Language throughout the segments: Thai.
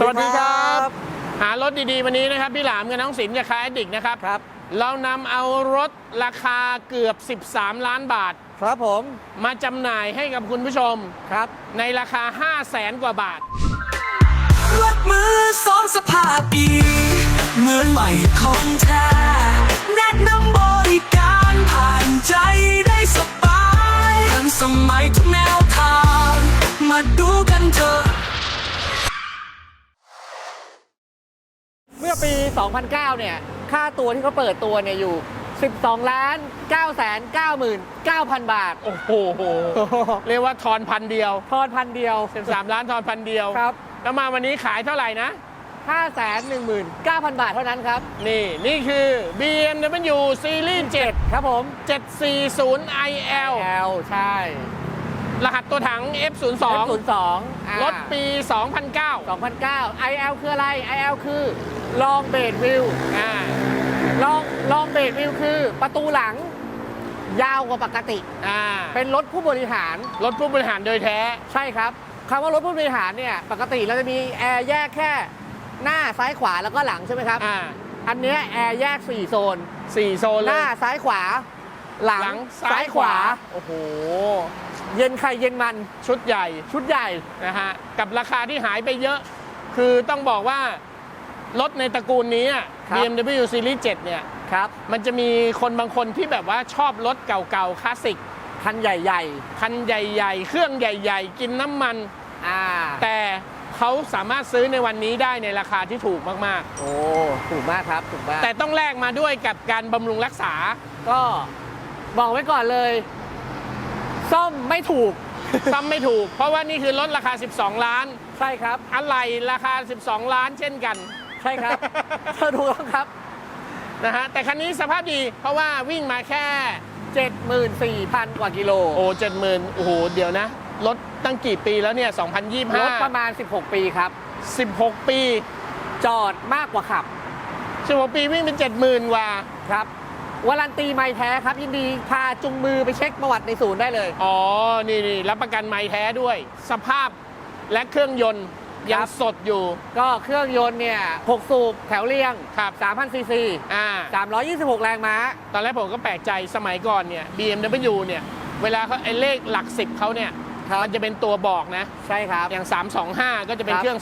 สวัสดีครับ หารถดีๆ วันนี้นะครับ พี่หลามกับน้องสินจากคาแอดดิกนะครับ ครับ เรานำเอารถราคาเกือบ 13 ล้านบาท ครับผม มาจำหน่ายให้กับคุณผู้ชม ครับ ในราคา 5 0 0แสนกว่าบาท รถมือสองสภาพดีเหมือนใหม่ของแท้แนะนำบริการผ่านใจได้สบายทันสมัยทุกแนวทาง มาดูกันเถอะ เมื่อปี 2009เนี่ย ค่าตัวที่เขาเปิดตัวเนี่ยอยู่ 12ล้าน9แสน99,000 บาท โอ้โห เรียกว่าทอนพันเดียว ทอนพันเดียว 13 ล้านทอนพันเดียวครับ แล้วมาวันนี้ขายเท่าไหร่นะ5แสน19,000 บาทเท่านั้นครับ นี่นี่คือ BMW Series 7 ครับผม 740 IL L ใช่ รหัสตัวถัง F02 02 รถปี 2009 2009 IL คืออะไร IL คือ Long Base View อ่า Long Long Base View คือประตูหลัง ยาวกว่าปกติ อ่าเป็นรถผู้บริหาร รถผู้บริหารโดยแท้ ใช่ครับคำว่ารถผู้บริหารเนี่ยปกติเราจะมีแอร์แยกแค่หน้าซ้ายขวาแล้วก็หลังใช่ไหมครับ อ่าอันเนี้ยแอร์แยก 4 โซน สี่โซนหเลยน้าซ้ายขวา หลังหลังซ้ายขวา โอ้โห เย็นใครเย็นมันชุดใหญ่ชุดใหญ่ นะฮะ กับราคาที่หายไปเยอะ คือต้องบอกว่า รถในตระกูลนี้อะ ครับ BMW Series 7 เนี่ย ครับ มันจะมีคนบางคนที่แบบว่าชอบรถเก่าๆ คลาสสิก คันใหญ่ คันใหญ่ๆ เครื่องใหญ่ๆ กินน้ำมัน ๆ อ่า แต่เขาสามารถซื้อในวันนี้ได้ในราคาที่ถูกมากโอ้ ถูกมากครับ ถูกมาก ๆ แต่ต้องแลกมาด้วยกับการบำรุงรักษา ก็บอกไว้ก่อนเลย ซ่อมไม่ถูก ซ้ำไม่ถูก เพราะว่านี่คือรถราคา 12 ล้าน ใช่ครับ อะไรราคา 12 ล้านเช่นกัน ใช่ครับถูกต้องครับนะฮะแต่คันนี้สภาพดีเพราะว่าวิ่งมาแค่ 74,000 กว่ากิโลโอ้เจ็ดหมื่นโอ้โหเดี๋ยวนะรถตั้งกี่ปีแล้วเนี่ยรถประ2025มาณ 16 ปีครับ 16 ปีจอดมากกว่าขับ 16 ปีวิ่งเป็น 70,000กว่าครับวารันตีไม่แท้ครับ ยินดีพาจุงมือไปเช็คประวัติในศูนย์ได้เลย อ๋อ นี่นี่รับประกันไม้แท้ด้วย สภาพและเครื่องยนต์ ยังครับสดอยู่ ก็เครื่องยนต์เนี่ย6สูบแถวเรียงครับ 3,000ซีซีอ่า 326 แรงม้า ตอนแรกผมก็แปลกใจสมัยก่อนเนี่ย BMW เนี่ย เวลาเขาไอ้เลขหลักสิบเขาเนี่ย ครับมันจะเป็นตัวบอกนะ ใช่ครับ อย่าง 325 ก็จะเป็นครับเครื่อง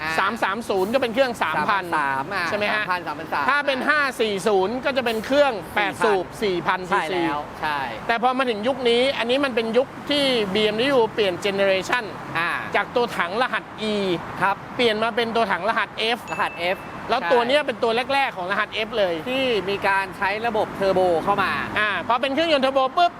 อ่า2,500 330 ก็เป็นเครื่อง 3,000 3,000อะใช่ไหมฮะ3,000 3,000ถ้าเป็น 540 ก็จะเป็นเครื่อง 8 สูบ 4,000ซีใช่ซีแล้วใช่แต่พอมาถึงยุคนี้อันนี้มันเป็นยุคที่ BMW เปลี่ยนเจเนอเรชันอ่าจากตัวถังรหัส E ครับเปลี่ยนมาเป็นตัวถังรหัส F รหัส F แล้วใช่ตัวเนี้ยเป็นตัวแรก ๆ ของรหัส F เลยที่มีการใช้ระบบเทอร์โบเข้ามาอ่าพอเป็นเครื่องยนต์เทอร์โบปุ๊บ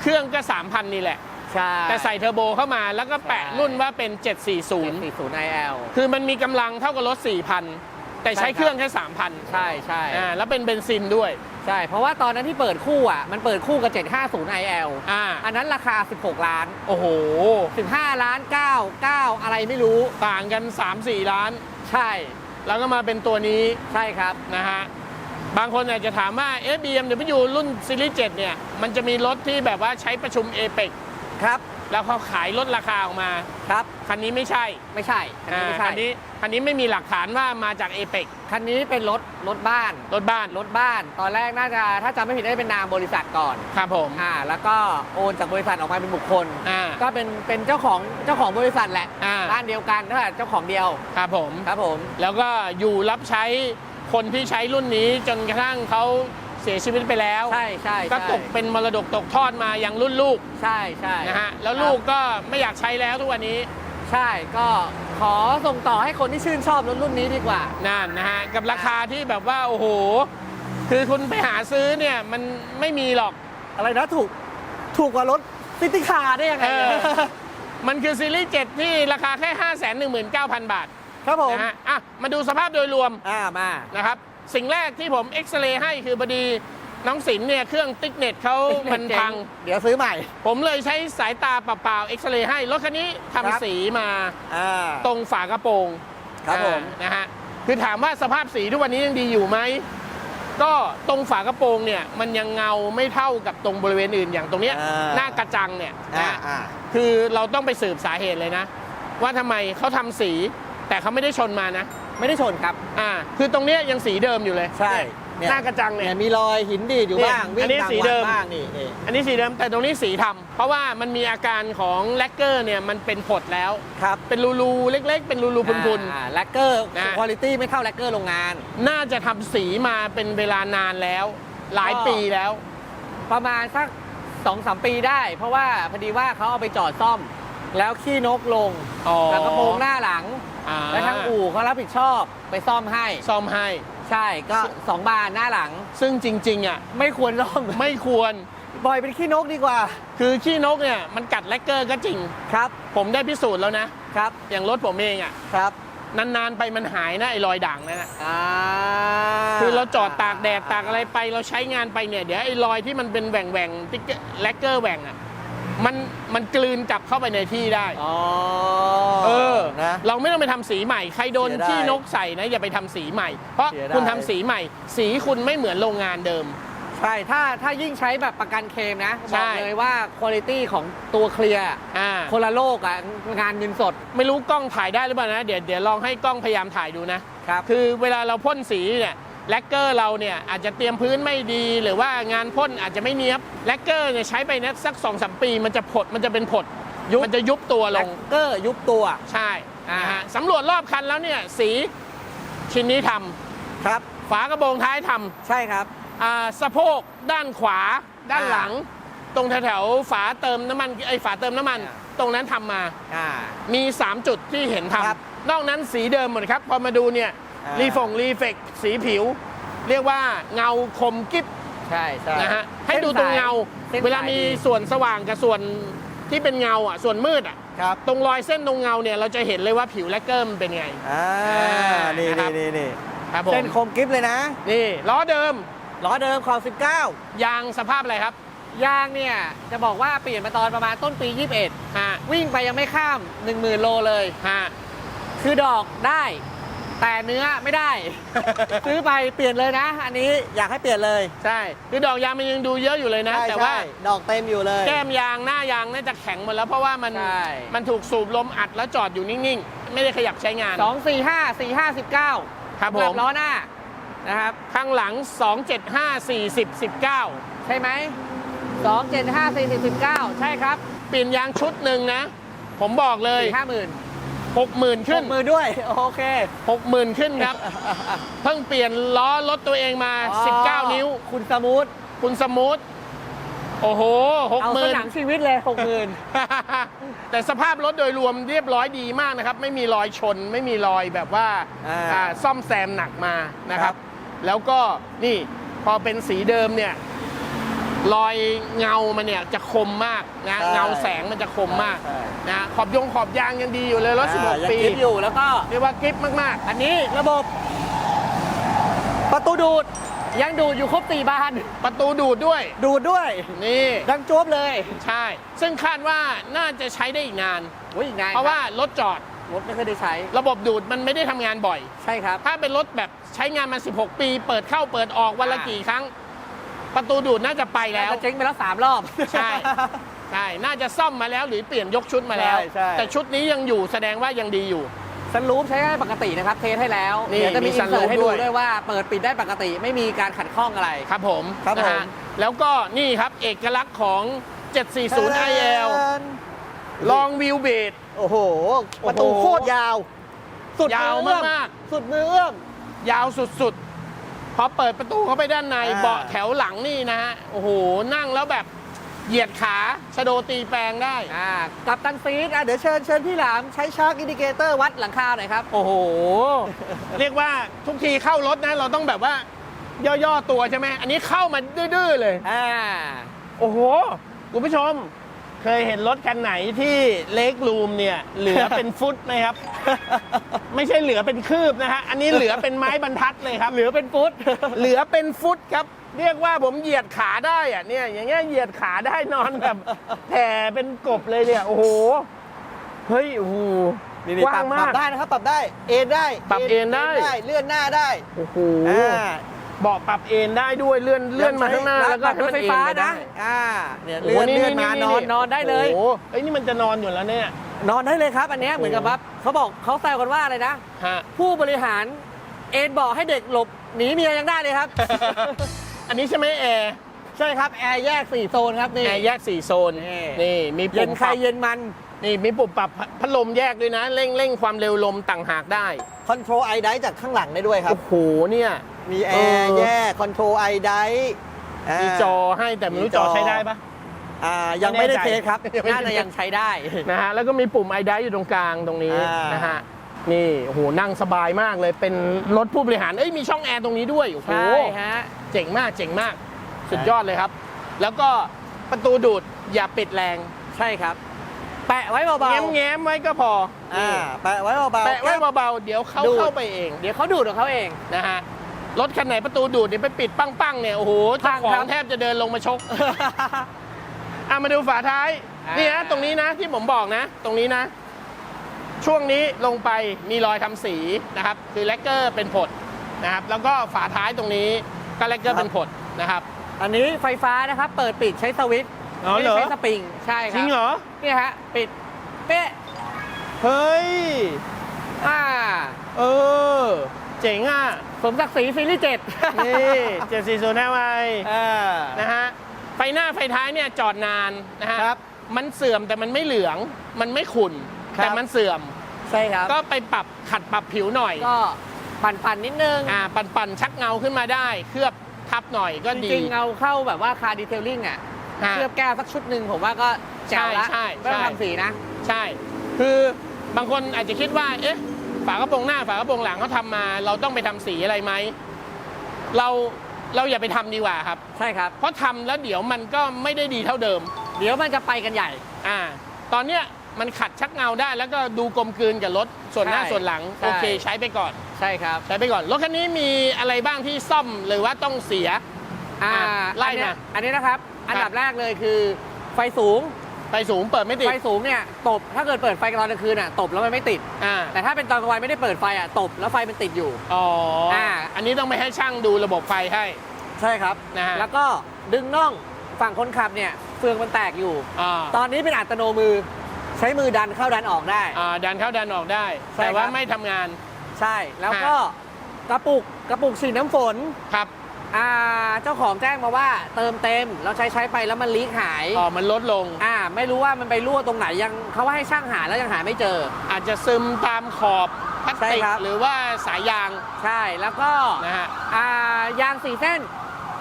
เครื่องก็ 3,000 นี่แหละ ใช่ แต่ใส่เทอร์โบเข้ามาแล้วก็แปะใช่รุ่นว่าเป็น 740 740 IL คือมันมีกำลังเท่ากับรถ 4,000 แต่ใช้ใช่ครับ เครื่องแค่3,000ใช่ใช่อ่าแล้วเป็นเบนซินด้วยใช่ เพราะว่าตอนนั้นที่เปิดคู่อะมันเปิดคู่กับ 750 IL อ่าอันนั้นราคา 16 ล้าน โอ้โห 15 ล้าน 9 9 อะไรไม่รู้ ต่างกัน 3-4 ล้าน ใช่ แล้วก็มาเป็นตัวนี้ใช่ครับ นะฮะ บางคนอาจจะถามว่าเอ๊ะ BMW รุ่นซีรีส์7เนี่ย มันจะมีรถที่แบบว่าใช้ประชุมเอเปก ครับ แล้วเขาขายลดราคาออกมา ครับ คันนี้ไม่ใช่ ไม่ใช่คันนี้ไม่ใช่คันนี้คันนี้ไม่มีหลักฐานว่ามาจากเอเปกคันนี้เป็นรถรถบ้าน รถบ้านรถบ้าน ตอนแรกน่าจะถ้าจำไม่ผิดน่าจะเป็นนามบริษัทก่อน ครับผมอ่า แล้วก็โอนจากบริษัทออกมาเป็นบุคคล อ่าก็เป็นเป็นเจ้าของเจ้าของบริษัทแหละ อ่าบ้านเดียวกันถ้าเจ้าของเดียว ครับผม ครับผม แล้วก็อยู่รับใช้คนที่ใช้รุ่นนี้จนกระทั่งเขา เสียชีวิตไปแล้ว ใช่ใช่ก็ใช่ตกเป็นมรดกตกทอดมายังรุ่นลูก ใช่ใช่นะฮะ แล้วครับลูกก็ไม่อยากใช้แล้วทุกวันนี้ ใช่ ก็ขอส่งต่อให้คนที่ชื่นชอบรถรุ่นนี้ดีกว่า นั่นนะฮะ กับราคาที่แบบว่าโอ้โห คือคุณไปหาซื้อเนี่ยมันไม่มีหรอก อะไรนะถูก ถูกกว่ารถซิตี้คาร์ได้ยังไงเอเนี่ยอมันคือซีรีส์7ที่ราคาแค่ 5 1 9 0 0 0 บาท ครับผมนะฮะ อะ มาดูสภาพโดยรวม อ่า มา นะครับ สิ่งแรกที่ผมเอ็กซเรย์ให้คือพอดีน้องศิลป์เนี่ยเครื่องติ๊กเน็ตเขามันพัง เดี๋ยวซื้อใหม่ ผมเลยใช้สายตาเปล่าๆเอ็กซเรย์ให้ รถคันนี้ครับทำสีมาอ่าตรงฝากระโปรงครับผมอ่านะฮะคือถามว่าสภาพสีทุกวันนี้ยังดีอยู่ไหมก็ตรงฝากระโปรงเนี่ยมันยังเงาไม่เท่ากับตรงบริเวณอื่นอย่างตรงเนี้ยอ่าหน้ากระจังเนี่ยอ่านะอ่าคือเราต้องไปสืบสาเหตุเลยนะ ว่าทำไมเขาทำสีแต่เขาไม่ได้ชนมานะ ไม่ได้ชนครับ อ่า คือตรงเนี้ยยังสีเดิมอยู่เลยใช่เนี่ย หน้ากระจังเนี่ย เนี่ยมีรอยหินดีดอยู่เนี่ยบ้าง วิ่อังนนี้กลางสีวัเดินม บ้างนี่นี่ อันนี้สีเดิมแต่ตรงนี้สีทำเพราะว่ามันมีอาการของแลกเกอร์เนี่ยมันเป็นผดแล้ว ครับเป็นรูๆเล็ก ๆ เป็นรูๆพุน อ่าแลกเกอร์นะ คุณภาพไม่เท่าแลกเกอร์โรงงาน ๆ น่าจะทำสีมาเป็นเวลานานแล้ว หลายก็ปีแล้ว ประมาณสักสองสามปีได้ เพราะว่าพอดีว่าเขาเอาไปจอดซ่อม แล้วขี้นกลงอ๋อแล้วกระโปรงหน้าหลัง อ่า แล้วทางอู่เขารับผิดชอบไปซ่อมให้ ซ่อมให้ ใช่ก็สองบานหน้าหลัง ซึ่งจริงๆอะไม่ควรซ่อม ไม่ควรปล่อยเป็นขี้นกดีกว่าคือขี้นกเนี่ยมันกัดแลกเกอร์ก็จริง ครับผมได้พิสูจน์แล้วนะ ครับอย่างรถผมเองอะครับนานๆไปมันหายนะไอ้รอยด่างนั่นนะอ่าคือเราจอดตากแดดตากอะไรไปเราใช้งานไปเนี่ยเดี๋ยวไอ้รอยที่มันเป็นแหว่งแหว่งๆติ๊กเกอร์แลกเกอร์แหว่งอะมัน มันกลืนกลับเข้าไปในที่ได้ อ๋อเออ นะ เราไม่ต้องไปทำสีใหม่ ใครโดนเสียดายขี้นกใส่นะอย่าไปทำสีใหม่ เพราะเสียดาย คุณทำสีใหม่ สีคุณไม่เหมือนโรงงานเดิม ใช่ ถ้าถ้ายิ่งใช้แบบประกันเคลมนะใช่บอกเลยว่าคุณภาพของตัวเคลียร์อ่า คนละโลกอะ งานเงินสดไม่รู้กล้องถ่ายได้หรือเปล่านะ เดี๋ยวเดี๋ยวลองให้กล้องพยายามถ่ายดูนะ ครับ คือเวลาเราพ่นสีเนี่ย แลกเกอร์เราเนี่ยอาจจะเตรียมพื้นไม่ดี หรือว่างานพ่นอาจจะไม่เนี้ยบแลกเกอร์เนี่ยใช้ไปนะสักสองสามปี มันจะผดมันจะเป็นผดยุบมันจะยุบตัวลแลงกเกอร์ยุบตัว ใช่อ่านนะฮะสำรวจรอบคันแล้วเนี่ยสีชิ้นนี้ทครับำฝากระโปรงท้ายทใช่ครับำอ่าสะโพกด้านขวาด้านหลัง ตรงแถวๆฝาเติมน้ำมันไอ้ฝาเติมน้ำมัน อ่า ตรงนั้นทำมาอ่า มี 3 จุดที่เห็นทครับำนอกนั้นสีเดิมหมดครับ พอมาดูเนี่ย อ่ารีฟงรีเฟกสีผิว เรียกว่าเงาคมกิ๊บใช่ใช่ นะฮะให้ดูตรงเงา ส้นสยเวลามีดี ส่วนสว่างกับส่วนที่เป็นเงาอะส่วนมืดอะครับ ตรงรอยเส้นตรงเงาเนี่ยเราจะเห็นเลยว่าผิวแลกเกอร์มันเป็นไง อ่า นี่นะครับนี่นี่ครับผมเส้นคมกริฟเลยนะ นี่ล้อเดิมล้อเดิมขอบยางสภาพอะไรครับ19ยางเนี่ย จะบอกว่าเปลี่ยนมาตอนประมาณต้นปี 21 ฮะวิ่งไปยังไม่ข้าม 10,000 โลเลย ฮะคือดอกได้ แต่เนื้อไม่ได้ ซื้อไปเปลี่ยนเลยนะ อันนี้อยากให้เปลี่ยนเลย ใช่คือดอกยางมันยังดูเยอะอยู่เลยนะ ใช่แต่ว่า ใช่ดอกเต็มอยู่เลย แก้มยางหน้ายางน่าจะแข็งหมดแล้วเพราะว่ามันใช่ มันถูกสูบลมอัดแล้วจอดอยู่นิ่งๆ ไม่ได้ขยับใช้งาน2 4 5 4 5 19ครับผมสำหล้อหน้านะครับ ข้างหลัง 275 40 19 ใช่ไหม2 7 5 4 19ใช่ครับเปลี่ยนยางชุดหนึ่งนะ ผมบอกเลย4 5หมื่น 60,000 ขึ้น มือด้วย โอเค 60,000 ขึ้นครับ เพิ่งเปลี่ยนล้อรถตัวเองมา19 นิ้ว คุณสมูทคุณสมูทโอ้โหเอาสนาม60,000 ชีวิตเลยหกหมื่นแต่สภาพรถโดยรวมเรียบร้อยดีมากนะครับ ไม่มีรอยชน ไม่มีรอยแบบว่าอ่าอ่าซ่อมแซมหนักมานะคครัรับบแล้วก็นี่พอเป็นสีเดิมเนี่ย รอยเงามันเนี่ยจะคมมากนะเงาแสงมันจะคมมากนะขอบยงขอบยางยังดีอยู่เลยรถ16ปียังกิฟอยู่แล้วก็เรียกว่ากริปมากอันนี้ระบบ ประตูดูดยังดูดอยู่ครบสี่บานๆประตูดูดด้วย ดูดด้วย นี่ ดังจวบเลยใช่ ซึ่งคาดว่าน่าจะใช้ได้อีกนาน อุ้ยไงเพราะว่ารถจอดรถไม่เคยได้ใช้ ระบบดูดมันไม่ได้ทำงานบ่อย ใช่ครับ ถ้าเป็นรถแบบใช้งานมา 16 ปี เปิดเข้าเปิดออกวันละอ่ากี่ครั้ง ประตูดูดน่าจะไปแล้ว จะเจ๊งไปแล้วสามรอบ ใช่ ใช่ น่าจะซ่อมมาแล้วหรือเปลี่ยนยกชุดมาแล้ว ใช่ใช่ แต่ชุดนี้ยังอยู่แสดงว่ายังดีอยู่ซันรูฟใช้ได้ปกตินะครับ เทสให้แล้ว นี่เดี๋ยวจะมีมีอินเสิร์ sunroof ตให้ดูด้วย ด้วยว่าเปิดปิดได้ปกติไม่มีการขัดข้องอะไร ครับผมครับนะฮะผม แล้วก็นี่ครับเอกลักษณ์ของ 740 IL ลองวิวเบด โอ้โหโอ้โหประตูโคตรยาว สุดยาวมือเอื้อมาก สุดมือเอื้อม ยาวสุดๆ พอเปิดประตูเข้าไปด้านในอ่า เบาะแถวหลังนี่นะฮะโอ้โหนั่งแล้วแบบเหยียดขาชะโดตีแปลงได้ อ่ากับตันซีดอะเดี๋ยวเชิญเชิญพี่หลามใช้ชาร์กอินดิเคเตอร์วัดหลังคาหน่อยครับ โอ้โห เรียกว่าทุกทีเข้ารถนะ เราต้องแบบว่า ย่อ ๆ ตัวใช่ไหม อันนี้เข้ามาดื้อ ๆ เลย อ่า โอ้โห คุณผู้ชม เคยเห็นรถคันไหนที่เล็กรูมเนี่ยเหลือเป็นฟุตไหมครับ ไม่ใช่เหลือเป็นคืบนะฮะอันนี้เหลือเป็นไม้บรรทัดเลยครับ เหลือเป็นฟุต เหลือเป็นฟุตครับ เรียกว่าผมเหยียดขาได้อะเนี่ยอย่างเงี้ยเหยียดขาได้นอนแบบแผ่เป็นกบเลยเนี่ย โอ้โหเฮ้ยโอ้โหนี่กว้างปมารับกได้นะครับปรับได้เอนได้ปรับเอนได้ เลื่อนหน้าได้โอ้โห อ่า เบาะปรับเอนได้ด้วยเลื่อนเลื่อนมาข้างหน้าแล้วก็ปรับให้รถมันไฟเอนฟ้าไปได้นะอ่าเนี่ยโอ้โหเลื่อนเลื่อนมานอนนอนได้เลยโอ้โหเอ้ยนี่มันจะนอนอยู่แล้วเนี่ยนอนได้เลยครับ อันเนี้ยเหมือนกับว่าเขาบอกเขาแซวกันว่าอะไรนะฮะผู้บริหารเอ็นเบอกให้เด็กหลบหนีเมียยังได้เลยครับ อันนี้ใช่ไหมแอร์ใช่ครับแอร์แยก4โซนครับนี่แอร์แยกสี่โซนนี่นี่มีเย็ปุ่นมใครปรับเย็นมัน นี่มีปุ่มปรับพัดลมแยกด้วยนะ เร่งเร่งความเร็วลมต่างหากได้คอนโทรลไอไดจากข้างหลังได้ด้วยครับ โอ้โหเนี่ย มีแอเออร์แยกคอนโทรลไอไดมีจอให้แต่ไม่รู้มีจจออใช้ได้ปะอ่ายังไม่ได้ไม่แน่ใจเทสครับยังไม่ได้น่าจะยังใช้ได้นะฮะแล้วก็มีปุ่มไอดอยู่ตรงกลางตรงนี้อ่านนะฮะนี่โอ้โหนั่งสบายมากเลยเป็นรถผู้บริหารเอ้ยมีช่องแอร์ตรงนี้ด้วยโอ้โหใช่ฮะเจ๋งมากเจ๋งมาก สุดยอดเลยครับ แล้วก็ประตูดูดอย่าปิดแรงใช่ครับ แปะไว้เบาแง้มแง้มๆไว้ก็พอๆอ่าแปะไว้เบาๆแปะไว้เบาๆเดี๋ยวเขาดูดเข้าไปเองเดี๋ยวเขาดูดของเขาเอง นะฮะรถคันไหนประตูดูดเนี่ยไปปิดปั้งๆเนี่ยโอ้โหพัเจ้างขอครังบแทบจะเดินลงมาชกอะมาดูฝาท้ายอ่านี่นี่นะตรงนี้นะที่ผมบอกนะ ตรงนี้นะ ช่วงนี้ลงไปมีรอยทำสีนะครับ คือแลกเกอร์เป็นผดนะครับ แล้วก็ฝาท้ายตรงนี้ก็แลกเกอร์เป็นผดนะครับ อันนี้ไฟฟ้านะครับ เปิดปิดใช้สวิตช์ อ๋อไม่เหรได้อ ใช้สปริง ใช่คจรัริงเหรอ เนี่ยฮะ ปิด เป๊ะ เฮ้ย อ่า เออ เจ๋งอะ สมศักดิ์ศรีซีรีส์เจ็ดนี่เจ็ดสี่ศูนย์ห้าไอ่านะฮะ ไฟหน้าไฟท้ายเนี่ยจอดนานนะฮะ ครับมันเสื่อมแต่มันไม่เหลือง มันไม่ขุ่น ครับ แต่มันเสื่อม ใช่ครับ ก็ไปปรับขัดปรับผิวหน่อย ก็ปั่นปั่นๆนิดนึง อ่า ปั่นปั่นชักเงาขึ้นมาได้ เคลือบทับหน่อยก็จดี ริงๆเอาเข้าแบบว่าคาร์ดีเทลลิ่งอะ ฮะเคลือบแก้วสักชุดหนึ่งผมว่าก็แจ๋วละใช่ใช่ ไม่ต้องใช่ทำสีนะ ใช่ คือบางคนอาจจะคิดว่า เอ๊ะ ฝากระโปรงหน้า ฝากระโปรงหลังเขาทำมา เราต้องไปทำสีอะไรไหม เรา เราอย่าไปทำดีกว่าครับ ใช่ครับ เพราะทำแล้วเดี๋ยวมันก็ไม่ได้ดีเท่าเดิม เดี๋ยวมันจะไปกันใหญ่ อ่า ตอนเนี้ยมันขัดชักเงาได้ แล้วก็ดูกลมกลืนกับรถ ส่วนหน้าใช่ส่วนหลัง ใช่ โอเคใช้ไปก่อน ใช่ครับ ใช้ไปก่อน รถคันนี้มีอะไรบ้างที่ซ่อมหรือว่าต้องเสีย อ่าอะไล่อันเนี้ยมาอันนี้นะครับ อันดับแรกเลยคือไฟสูง ไฟสูงเปิดไม่ติด ไฟสูงเนี่ยตบ ถ้าเกิดเปิดไฟตอนกลางคืนอะตบแล้วมันไม่ติด อ่า แต่ถ้าเป็นตอนกลางวันไม่ได้เปิดไฟอะตบแล้วไฟมันติดอยู่ อ๋ออ่าอ่า อันนี้ต้องไปให้ช่างดูระบบไฟให้ ใช่ครับ นะฮะ แล้วก็ดึงน่องฝั่งคนขับเนี่ยเฟืองมันแตกอยู่ อ่าตอนนี้เป็นอัตโนมือ ใช้มือดันเข้าดันออกได้ อ่าดันเข้าดันออกได้ ใช่แต่ว่าครับ ไม่ทำงาน ใช่ แล้วก็กระปุกกระปุกฉีดน้ำฝน ครับ อ่าเจ้าของแจ้งมาว่าเติมเต็มแล้วใช้ใช้ไปแล้วมันลีกหายอ๋อมันลดลง อ่าไม่รู้ว่ามันไปรั่วตรงไหนยังเขาว่าให้ช่างหาแล้วยังหาไม่เจอ อาจจะซึมตามขอบพลาสใช่ติกครับ หรือว่าสายยางใช่แล้วก็นะฮะอ่ายางสี่เส้น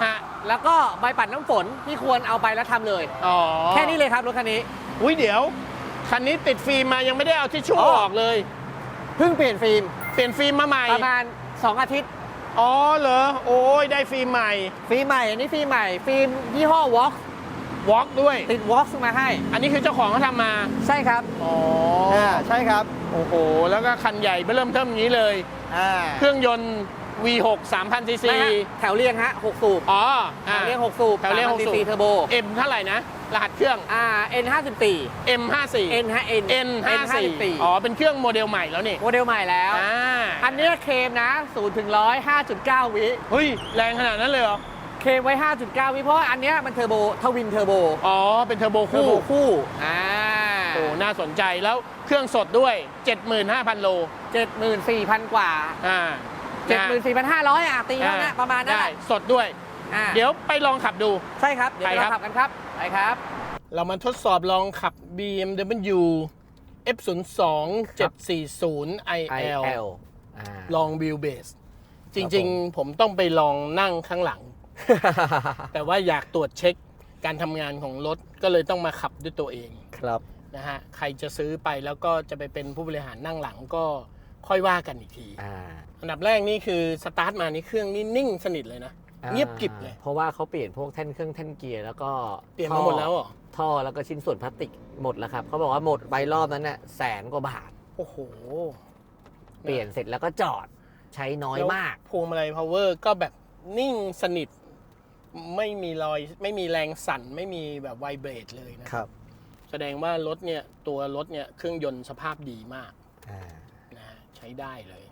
ฮะแล้วก็ใบปัดน้ำฝนที่ควรเอาไปแล้วทำเลย อ๋อแค่นี้เลยครับรถคันนี้ อุ้ยเดี๋ยว คันนี้ติดฟิล์มมายังไม่ได้เอาทิชชู่อ๋อออกเลย เพิ่งเปลี่ยนฟิล์มเปลี่ยนฟิล์มมาใหม่ประมาณ 2 อาทิตย์ อ๋อเหรอ โอ้ยได้ฟิล์มใหม่ ฟิล์มใหม่อันนี้ฟิล์มใหม่ฟิล์มยี่ห้อ Vox วอล์กด้วย ติด Vox มาให้ อันนี้คือเจ้าของเขาทำมา ใช่ครับอ๋ออ่าใช่ครับโอ้โห แล้วก็คันใหญ่เริ่มเทิมอย่างนี้เลย อ่าเครื่องยนต์ V6 3000 cc นะฮะแถวเรียงฮะ6สูบอ๋อแถอ่าวเรียง6สูบแถวเรียง6สูบเทอร์โบ M เท่าไหร่นะ รหัสเครื่อง อ่า N54 M54 N ฮะ N N54 อ๋อ เป็นเครื่องโมเดลใหม่แล้วนี่ โมเดลใหม่แล้ว อ่า อันเนี้ยเคลมนะ0ถึง100 5.9 วิ เฮ้ย แรงขนาดนั้นเลยเหรอ เคลมไว้ 5.9 วิ เพราะว่าอันเนี้ยมันเทอร์โบ ทวินเทอร์โบ อ๋อ เป็นเทอร์โบเทอร์คู่โบคู่ อ่า โอ้ น่าสนใจแล้วเครื่องสดด้วย 75,000 โล 74,000 กว่า อ่า74,500อะตีแล้วนะประมาณนั้นได้แหละสดด้วย อ่า เดี๋ยวไปลองขับดู ใช่ครับ เดี๋ยวไปเราครับขับกันครับ ไปครับ เรามาทดสอบลองขับ BMW F02 740 IL อ่า ลองวิวเบส จริง ๆ ผมต้องไปลองนั่งข้างหลัง แต่ว่าอยากตรวจเช็คการทำงานของรถ ก็เลยต้องมาขับด้วยตัวเองครับ นะฮะ ใครจะซื้อไปแล้วก็จะไปเป็นผู้บริหารนั่งหลังก็ค่อยว่ากันอีกที อ่า อันดับแรกนี่คือสตาร์ทมานี่เครื่องนี่นิ่งสนิทเลยนะ เงียบกริบเลย เพราะว่าเขาเปลี่ยนพวกแท่นเครื่องแท่นเกียร์แล้วก็เปลี่ยนมาหมดแล้วเหรอท่อแล้วก็ชิ้นส่วนพลาสติกหมดแล้วครับเขาบอกว่าหมดใบรอบนั้นน่ะแสนกว่าบาท โอ้โห เปลี่ยนเสร็จแล้วก็จอดใช้น้อยมากแล้วพวงมาลัย power ก็แบบนิ่งสนิท ไม่มีรอย ไม่มีแรงสั่น ไม่มีแบบไวเบรดเลยนะครับ แสดงว่ารถเนี่ยตัวรถเนี่ยเครื่องยนต์สภาพดีมากอ่านะฮะใช้ได้เลย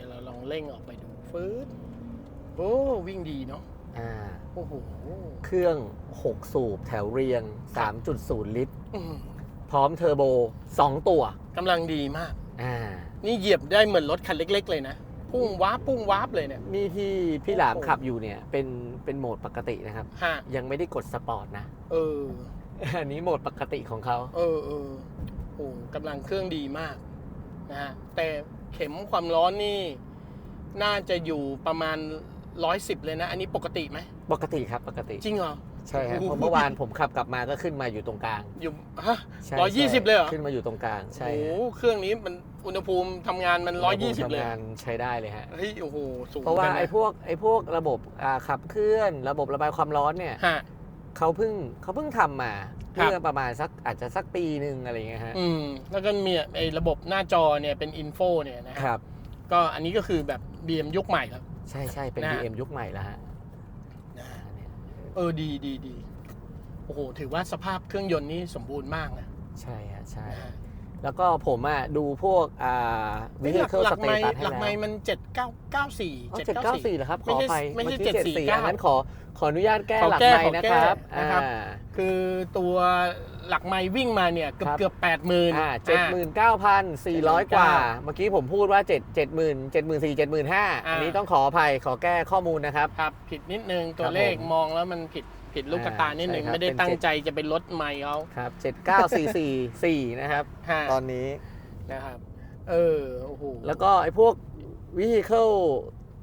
อ่าทีนี้เราลองเร่งออกไปดูฟืดโอ้วิ่งดีเนาะอ่า โอ้โห เครื่อง 6 สูบแถวเรียง 3.0 ลิตร อืมพร้อมเทอร์โบ 2 ตัว กำลังดีมาก อ่า นี่เหยียบได้เหมือนรถคันเล็ก ๆ เลยนะ พุ่งวาร์ปพุ่งวาร์ปเลยเนี่ย นี่ที่พี่หลามโอ้โห ขับอยู่เนี่ย เป็นเป็นโหมดปกตินะครับ ฮะยังไม่ได้กดสปอร์ตนะ เออ อันนี้โหมดปกติของเขา เออเออโอ้กำลังเครื่องดีมากนะฮะแต่ เข็มความร้อนนี่ น่าจะอยู่ประมาณร้อยสิบเลยนะ อันนี้ปกติไหม ปกติครับปกติ จริงเหรอ ใช่ครับโอ้โหเพราะเมื่อวานผมขับกลับมาก็ขึ้นมาอยู่ตรงกลางอยู่ฮะใช่ร้อยยี่สิบใช่เลยเหรอ ขึ้นมาอยู่ตรงกลางใช่โอ้โหฮะเครื่องนี้มันอุณหภูมิทำงานมันร้อยยี่สิบเลยทำงานใช้ได้เลยฮะ เฮ้ยโอ้โหสูงเพราะว่าหมืนกันนไอ้พวกไอ้พวกระบบอ่าขับเคลื่อน ระบบระบายความร้อนเนี่ย ฮะ เขาเพิ่งเขาเพิ่งทำมาครับ เมื่อประมาณสักอาจจะสักปีหนึ่งอะไรอย่างเงี้ยฮะอืมแล้วก็มีไอ้ระบบหน้าจอเนี่ยเป็นอินโฟเนี่ยนะฮะครับ ก็อันนี้ก็คือแบบ BM ยุคใหม่แล้ว ใช่ใช่เป็น นะ BM ยุคใหม่แล้วฮะนะฮะเนี่ยเออดีดีดีโอ้โห ถือว่าสภาพเครื่องยนต์นี่สมบูรณ์มากนะใช่ฮะใช่ นะฮะแล้วก็ผมอะดูพวกอ่าเฮ้ยหลัก vehicle หลักไม้ status ให้หลักแล้วไม้มันเจ็ดเก้าเก้าสี่อ๋อเจ็ดเจ็ดเก้าเก้าสี่สี่เหรอครับขไม่อใช่ไปไม่ใช่เมื่อกี้749 749งั้นขอ ขออนุญาตแก้ขอหลักแก้ไม้ขอนะแก้ครับนะครับอ่าคือตัวหลักไม้วิ่งมาเนี่ย เกือบครับเกือบแปดหมื่นอ่าเจ็ดหมื่นเก้าพันสี่ร้อยกว่า เมื่อกี้ผมพูดว่าเจ็ดเจ็ดหมื่นเจ็ดหมื่นสี่เจ็ดหมื่นห้าอันนี้ต้องขออภัยขอแก้ข้อมูลนะครับครับผิดนิดนึงตัครัวบเลขผมมองแล้วมันผิดผิดลูกกระตานิดนึงใช่ครับไม่ได้เป็นตั้งเจ็ดใจจะไปลดไม้เขาครับเจ็ดเก้าสี่สี่สี่นะครับฮะตอนนี้นะครับ เออโอ้โหแล้วก็ไอ้พวก vehicle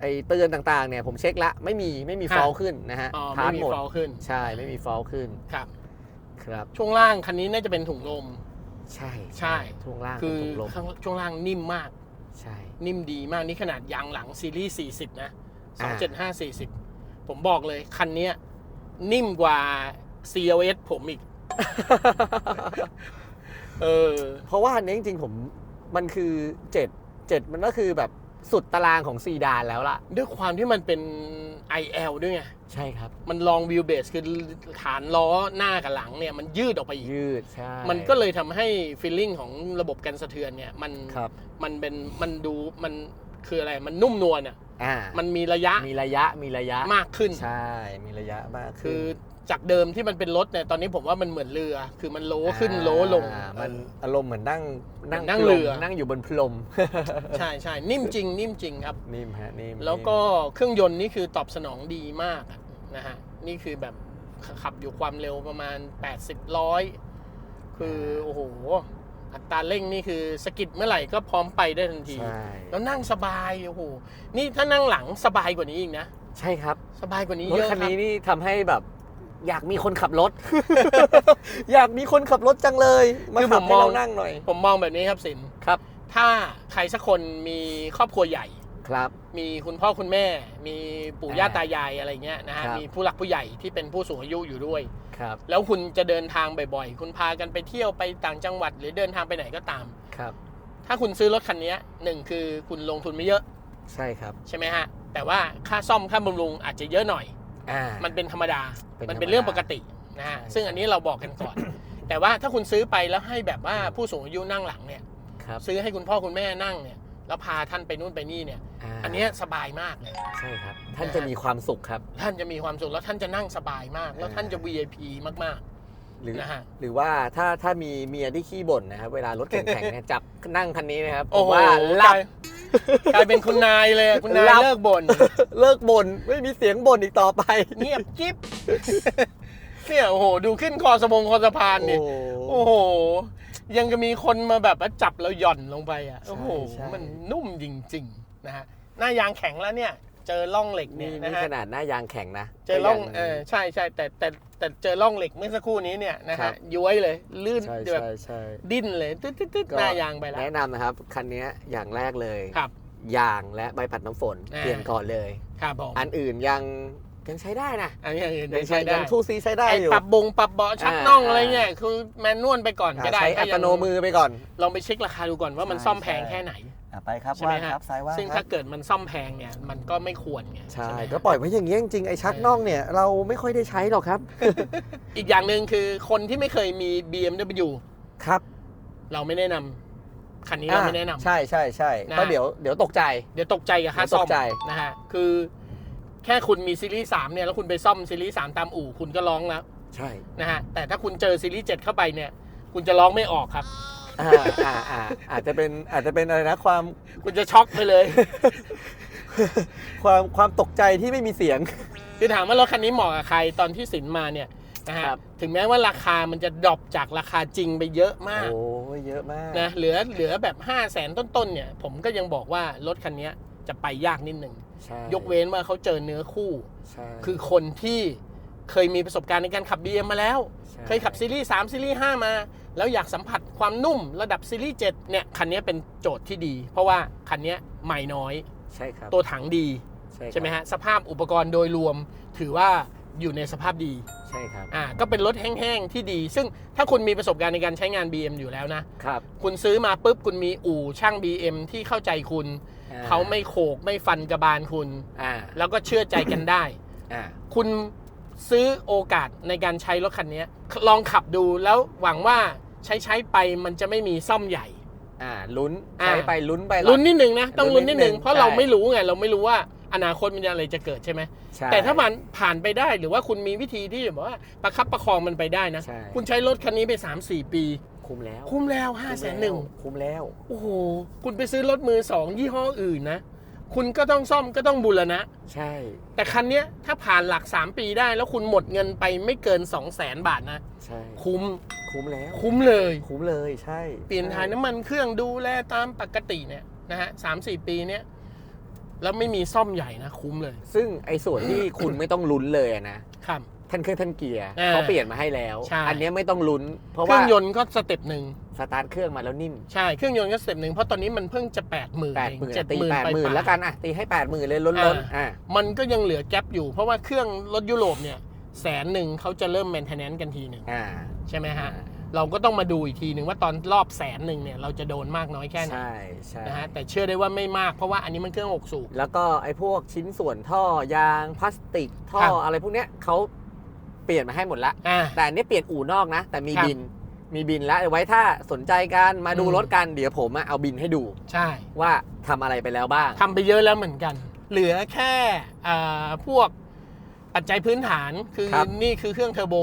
ไอ้เตือนต่างๆเนี่ยผมเช็คละไม่มีไม่มีฮะฟอลขึ้นนะฮะอ๋อพาไม่ร์ทมีหมดฟอลขึ้นใช่ไม่มีฟอลขึ้นครับครับ ช่วงล่างคันนี้น่าจะเป็นถุงลม ใช่ใช่ช่วงล่างคืเป็นอถุงลมข้างช่วงล่างนิ่มมาก ใช่ นิ่มดีมากนี่ขนาดยางหลังซีรีส์40 นะอ่า275 40 ผมบอกเลยคันเนี้ยนิ่มกว่า CLS ผมอีกเออเพราะว่าอันนี้จริงๆผมมันคือเจ็ดเจ็ดมันก็คือแบบ สุดตารางของซีดานแล้วล่ะ ด้วยความที่มันเป็น IL ด้วยไง ใช่ครับ มันลองวิวเบสคือฐานล้อหน้ากับหลังเนี่ย มันยืดออกไปอีก ยืด ใช่ มันก็เลยทำให้ฟีลลิ่งของระบบการสะเทือนเนี่ย มันครับมันเป็นมันดูมัน คืออะไรมันนุ่มนวลอะอ่ามันมีระยะมีระยะมีระยะมากขึ้น ใช่มีระยะมากขึ้นคือจากเดิมที่มันเป็นรถเนี่ยตอนนี้ผมว่ามันเหมือนเรือ คือมันโลขึ้นโลลง อ่ามันเอออารมณ์เหมือนนั่งเหมือนนั่งพมเรือ นั่งอยู่บนพรม ใช่ใช่นิ่มจริง นิ่มจริงครับ นิ่มฮะนิ่มแล้วก็เครื่องยนต์นี่คือตอบสนองดีมากอะนะฮะนี่คือแบบขับอยู่ความเร็วประมาณ 80ร้อยคือโอ้โห อัตราเร่งนี่คือสะกิดเมื่อไหร่ก็พร้อมไปได้ทันที ใช่ แล้วนั่งสบายโอ้โหนี่ถ้านั่งหลังสบายกว่านี้อีกนะ ใช่ครับสบายกว่านี้รถเยอะคคัรันบนี้นี่ทำให้แบบ อยากมีคนขับรถ อยากมีคนขับรถจังเลย มาคือขับผมให้มองเรานั่งหน่อย ผมมองแบบนี้ครับสินครับ ถ้าใครสักคนมีครอบครัวใหญ่ ครับ มีคุณพ่อคุณแม่ มีปู่ย่าอ่าตายายอะไรเงี้ยนะฮะครับ มีผู้หลักผู้ใหญ่ที่เป็นผู้สูงอายุอยู่ด้วย ครับ แล้วคุณจะเดินทางบ่อยๆ คุณพากันไปเที่ยวไปต่างจังหวัด หรือเดินทางไปไหนก็ตาม ครับ ถ้าคุณซื้อรถคันนี้หนึ่งคือคุณลงทุนไม่เยอะ ใช่ครับ ใช่ไหมฮะ แต่ว่าค่าซ่อมค่าบำรุงอาจจะเยอะหน่อยอ่ามันเป็นธรรมดาเป็นมันเป็นธรรมดาเรื่องปกตินะฮะใช่ซึ่งอันนี้เราบอกกันก่อน แต่ว่าถ้าคุณซื้อไปแล้วให้แบบว่าผู้สูงอายุนั่งหลังเนี่ยครับซื้อให้คุณพ่อคุณแม่นั่งเนี่ย แล้วพาท่านไปนู่นไปนี่เนี่ยาอันเนี้ยสบายมากเลย ใช่ครับ ท่านจะมีความสุขครับ ท่านจะมีความสุขแล้วท่านจะนั่งสบายมาก แล้วท่านจะ VIP มากหรือนะฮะหรือว่าถ้าถ้ามีเมียที่ขี้บ่นนะครับ เวลารถแข่งๆเนี่ยจับนั่งคันนี้นะครับๆผโอ้มโหว่ากหลาลับยกลายเป็นคุณนายเลยคุณนายหลับเลิกบ่นเลิกบ่นไม่มีเสียงบ่นอีกต่อไป เงียบกิ๊บเนี่ยโอ้โห ดูขึ้นคอสะบงคอสะพานเนี่ยโอ้โอ้โห ยังจะมีคนมาแบบว่าจับแล้วหย่อนลงไปอะใช่โอ้โหใช่ มันนุ่มจริงๆนะฮะหน้ายางแข็งแล้วเนี่ย เจอร่องเหล็กเนี่นี่ยนี่นะฮะขนาดหน้ายางแข็งนะเจอร่องก็ยัง เออใช่ใช่แต่แต่แต่เจอร่องเหล็กเมื่อสักครู่นี้เนี่ยนะครัฮะบ ย้วยเลย ลื่นใช่แบบใช่ใช่ ดิ้นเลยตึ๊ดตึ๊ดตึ๊ดก็ หน้ายางไปแล้ว แนะนำนะครับ คันนี้อย่างแรกเลย ครับยางและใบปัดน้ำฝนอ่า เปลี่ยนก่อนเลย ครับผมอันอื่นยัง ยังใช้ได้นะอันนี้อย่างอื่นยัยังงใช้ได้ยังทูซีใช้ได้ไอ้อยู่ปรับบงปรับเบาะชักอ่าน่องอะไรอ่าเงี้ยคือแมนนวลไปก่อนก็ได้ใช้ก็อัยัตงโนมือไปก่อน ลองไปเช็คราคาดูก่อนว่ามันใช่ซ่อมแพงใช่แค่ไหนอะไปครับใช่ไหมว่างฮะครับซ้ายว่างซึ่งครัถ้าบเกิดมันซ่อมแพงเนี่ยมันก็ไม่ควรไงใช่ไหมก็ปล่อยไว้อย่างนี้ยจริงๆไอ้ชักน่องเนี่ยเราไม่ค่อยได้ใช้หรอกครับ อีกอย่างหนึ่งคือคนที่ไม่เคยมี BMW ครับ เราไม่แนะนำคันนี้เราไม่แนะนำใช่ใช่ใช่นะเพราะเดี๋ยวเดี๋ยวตกใจ เดี๋ยวตกใจกับค่าซ่อมเดี๋ยวตกใจนะฮะคือ แค่คุณมีซีรีส์3เนี่ยแล้วคุณไปซ่อมซีรีส์3ตามอู่คุณก็ร้องแล้วใช่นะฮะแต่ถ้าคุณเจอซีรีส์7เข้าไปเนี่ย คุณจะร้องไม่ออกครับอ่าอ่าอ่าอาจจะเป็นอาจจะเป็นอะไรนะความคุณจะช็อกไปเลย ความความตกใจที่ไม่มีเสียง คือถามว่ารถคันนี้เหมาะกับใครตอนที่สินมาเนี่ยนะฮะครับ ถึงแม้ว่าราคามันจะดรอปจากราคาจริงไปเยอะมากโอ้ยเยอะมากนะเหลือเหลือแบบ 5 0 0แสนต้นๆเนี่ย ผมก็ยังบอกว่ารถคันนี้จะไปยากนิดหนึ่ง ใช่ยกเว้นว่าเขาเจอเนื้อคู่ ใช่คือคนที่เคยมีประสบการณ์ในการขับ BM มาแล้ว ใช่เคยขับซีรีส์3ซีรีส์5มา แล้วอยากสัมผัสความนุ่มระดับซีรีส์7เนี่ยคันนี้เป็นโจทย์ที่ดี เพราะว่าคันนี้ใหม่น้อย ใช่ครับตัวถังดี ครับใช่ไหมฮะ สภาพอุปกรณ์โดยรวมถือว่าอยู่ในสภาพดี ใช่ครับอ่า ก็เป็นรถแห้งๆ ที่ดี ซึ่งถ้าคุณมีประสบการณ์ในการใช้งาน BM อยู่แล้วนะ ครับ คุณซื้อมาปุ๊บ คุณมีอู่ช่าง BM ที่เข้าใจคุณอ่ เขาไม่โขกไม่ฟันกระบาลคุณอ่าแล้วก็เชื่อใจกันได้อ่าคุณซื้อโอกาสในการใช้รถคันนี้ลองขับดูแล้วหวังว่าใช้ใช้ๆไปมันจะไม่มีซ่อมใหญ่ อ่าลุ้นอ่าใช้ไปลุ้นไปลุ้นนิดนึงนะต้องลุ้ลุ้นนนินิดดนึนึงงเพราะใช่เราไม่รู้ไงเราไม่รู้ว่าอนาคตมันจะอะไรจะเกิดใช่ไหมใช่แต่ถ้ามันผ่านไปได้หรือว่าคุณมีวิธีที่แบบว่าประคับประคองมันไปได้นะใช่คุณใช้รถคันนี้ไป 3-4 ปี คุ้มแล้ว คุ้มแล้ว5้าแสนหนึ่งคุ้มแล้ว โอ้โห คุณไปซื้อรถมือสองยี่ห้ออื่นนะ คุณก็ต้องซ่อมก็ต้องบูรณะ ใช่ แต่คันเนี้ยถ้าผ่านหลัก 3 ปีได้แล้วคุณหมดเงินไปไม่เกิน 2 0 0แสนบาทนะ ใช่ คุ้ม คุ้มแล้ว คุ้มเลย คุ้มเลย ใช่ เปลี่ยนถ่ายน้ำมันเครื่องดูแลตามปกติเนี่ยนะฮะสามสี่ปีเนี้ยแล้วไม่มีซ่อมใหญ่นะคุ้มเลย ซึ่งไอ้ส่วนที่คุณไม่ต้องลุ้นเลยอะนะครับ ท่านเครื่องท่านเกียร์อ่าเขาเปลี่ยนมาให้แล้ว ใช่ อันเนี้ยไม่ต้องลุ้น เพราะเคว่ารื่องยนต์ก็สเต็ปหนึ่งสตาร์ทเครื่องมาแล้วนิ่มใช่เครื่องยนต์ก็สเต็ปหนึ่งเพราะตอนนี้มันเพิ่งจะ8ปดหมื่นแปดหมื่นเจ็ดตีหมื่นแปดไปหมื่นๆแล้วกันอะตีให้แปดหมื่นเลยล้นล้นอ่าอ่ามันก็ยังเหลือแกลบอยู่ เพราะว่าเครื่องรถยุโรปเนี่ยแสนหนึ่งเขาจะเริ่ม maintenance กันทีหนึ่งอ่าใช่ไหมฮะอ่าเราก็ต้องมาดูอีกทีหนึ่งว่าตอนรอบแสนหนึ่งเนี่ยเราจะโดนมากน้อยแค่ไหนใช่ใช่นะฮะแต่เชื่อได้ว่าไม่มากเพราะว่าอันนี้มันเครื่องหกสูบ แล้วก็ไอ้พวกชิ้นส่วนท่อยางพลาสติกท่อครับ อะไรพวกเนี้ยเขา เปลี่ยนมาให้หมดละ อ่า แต่อันนี้เปลี่ยนอู่นอกนะ แต่มีครับ บิน มีบินแล้วไว้ถ้าสนใจกันมาดูอืมรถกันเดี๋ยวผมอะเอาบินให้ดูใช่ว่าทำอะไรไปแล้วบ้าง ทำไปเยอะแล้วเหมือนกัน เหลือแค่อ่าพวกปัจจัยพื้นฐานคือครับ นี่คือเครื่องเทอร์โบ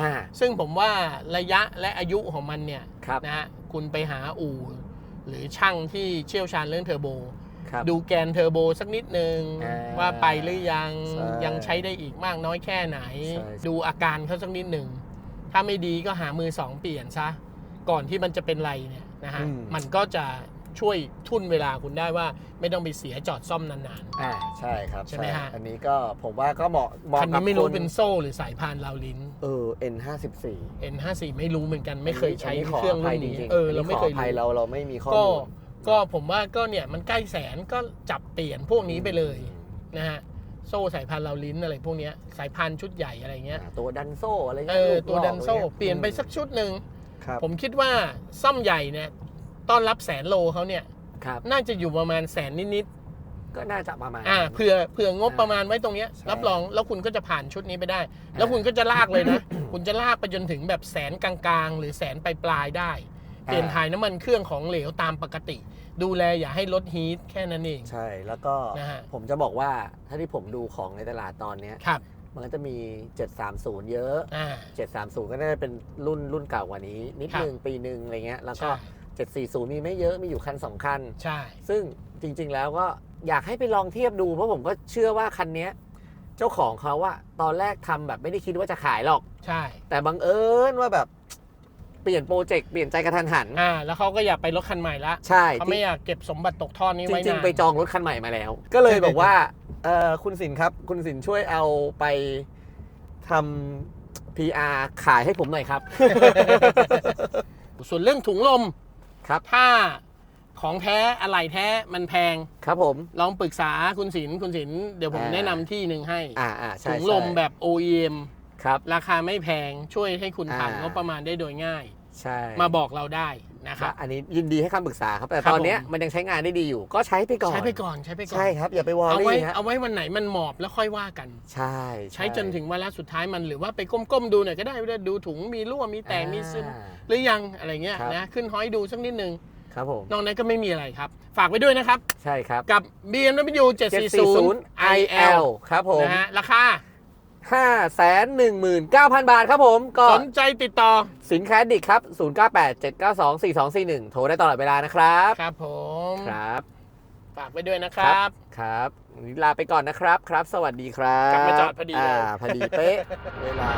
อ่าซึ่งผมว่าระยะและอายุของมันเนี่ยครับ นะฮะคุณไปหาอู่ หรือช่างที่เชี่ยวชาญเรื่องเทอร์โบ ครับดูแกนเทอร์โบสักนิดนึง อ่าว่าไปหรือยังใช่ยังใช้ได้อีกมากน้อยแค่ไหน ใช่ ดูอาการเขาสักนิดหนึ่ง ถ้าไม่ดีก็หามือสองเปลี่ยนซะ ก่อนที่มันจะเป็นไรเนี่ยนะฮะ อืม มันก็จะช่วยทุ่นเวลาคุณได้ว่าไม่ต้องไปเสียจอดซ่อมนาน อ่าใช่ครับใช่ไหมฮะ อันนี้ก็ผมว่าก็เหมาะเหๆมาะคันกับนี้ไม่รู้คเป็นโซ่หรือสายพานราวลิ้น เออ N54 N54 ไม่รู้เหมือนกันไม่เคยใช้นนี้ขเครื่องภัรุ่ยนนี้จงๆเออ เราไม่เคยนนี้ขออภัยรู้ เราเราไม่มีข้อก็มูล ก็ผมว่าก็เนี่ยมันใกล้แสนก็จับเปลี่ยนพวกนี้ไปเลยนะฮะโซ่สายพานราวลิ้นอะไรพวกเนี้ยสายพานชุดใหญ่อะไรเงี้ยอ่าตัวดันโซ่อะไรเอเงี้ยอลูกตัวลอกดันโซ่อะไรงี้เปลี่ยนไปสักชุดหนึ่งครับผมคิดว่าซ่อมใหญ่เนี่ยต้อนรับแสนโลเขาเนี่ยครับน่าจะอยู่ประมาณแสนนิดก็น่าจะประมาณๆอ่าเผื่อเผื่องบประมาณไว้ตรงเนี้ยใช่รับรองแล้วคุณก็จะผ่านชุดนี้ไปได้ แล้วคุณก็จะลากเลยนะ คุณจะลากไปจนถึงแบบแสนกลางๆ หรือแสนปลายๆได้เปลี่ยนถ่ายน้ำมันเครื่องของเหลวตามปกติ ดูแลอย่าให้ลดฮีทแค่นั้นเอง ใช่แล้วก็นะฮะ ผมจะบอกว่าถ้าที่ผมดูของในตลาดตอนเนี้ยครับมันก็จะมี 730 เยอะ อ่า 730 ก็น่าจะเป็นรุ่นรุ่นเก่ากว่านี้ นิดครับนึงปีหนึ่งอะไรเงี้ยแล้วก็ ใช่ 740 มีไม่เยอะมีอยู่คันสองคัน ใช่ ซึ่งจริงๆแล้วก็อยากให้ไปลองเทียบดู เพราะผมก็เชื่อว่าคันเนี้ยเจ้าของเขาอะตอนแรกทำแบบไม่ได้คิดว่าจะขายหรอก ใช่ แต่บังเอิญว่าแบบ เปลี่ยนโปรเจกต์เปลี่ยนใจกระทันหัน อ่า แล้วเขาก็อยากไปรถคันใหม่ละใช่เขาไม่อยากเก็บสมบัติตกทอดนี้จไว้ริงนาน ๆไปจองรถคันใหม่มาแล้ว ก็เลยบอกว่าเออคุณสินครับ คุณสินช่วยเอาไปทำ PR ขายให้ผมหน่อยครับ ส่วนเรื่องถุงลมครับ ถ้าของแท้อะไรแท้มันแพง ครับผม ลองปรึกษาคุณศิลป์คุณศิลป์เดี๋ยวผมอ่า แนะนำที่หนึ่งให้ อ่าอ่าใช่ถุงใช่ลมแบบ OEM ครับ ราคาไม่แพงช่วยให้คุณผ่านอ่าง งบประมาณได้โดยง่าย ใช่มาบอกเราได้นะครับ อันนี้ยินดีให้คำปรึกษาครับ แต่ครับตอนเนี้ยผม มันยังใช้งานได้ดีอยู่ ก็ใช้ไปก่อน ใช้ไปก่อนใช้ไปก่อน ใช่ครับ อย่าไปวอเอารี่ไว้ฮะเอาไว้วันไหนมันหมอบแล้วค่อยว่ากัน ใช่ใช้จนถึงเวลาสุดท้ายมันหรือว่าไปก้มๆดูหน่อยก็ได้ว่าดูถุงมีรั่วมีแตกมีซึม อ่า หรือยังอะไรเงี้ยครับ นะขึ้นห้อยดูสักนิดนึงครับผม นอกนั้นก็ไม่มีอะไรครับ ฝากไว้ด้วยนะครับ ใช่ครับกับ BMW 740 IL ครับผม นะฮะราคา 5 1 9 0 0 0 บาทครับผมก็สนใจติดต่อสินค้าดิกครับ 098 792 4241 โทรได้ตลอดเวลานะครับ ครับผมครับฝากไว้ด้วยนะครับครับวันนี้ลาไปก่อนนะครับครับ สวัสดีครับกลับมาจอดพอดีเลยอ่าพอดีเป๊ะเวลา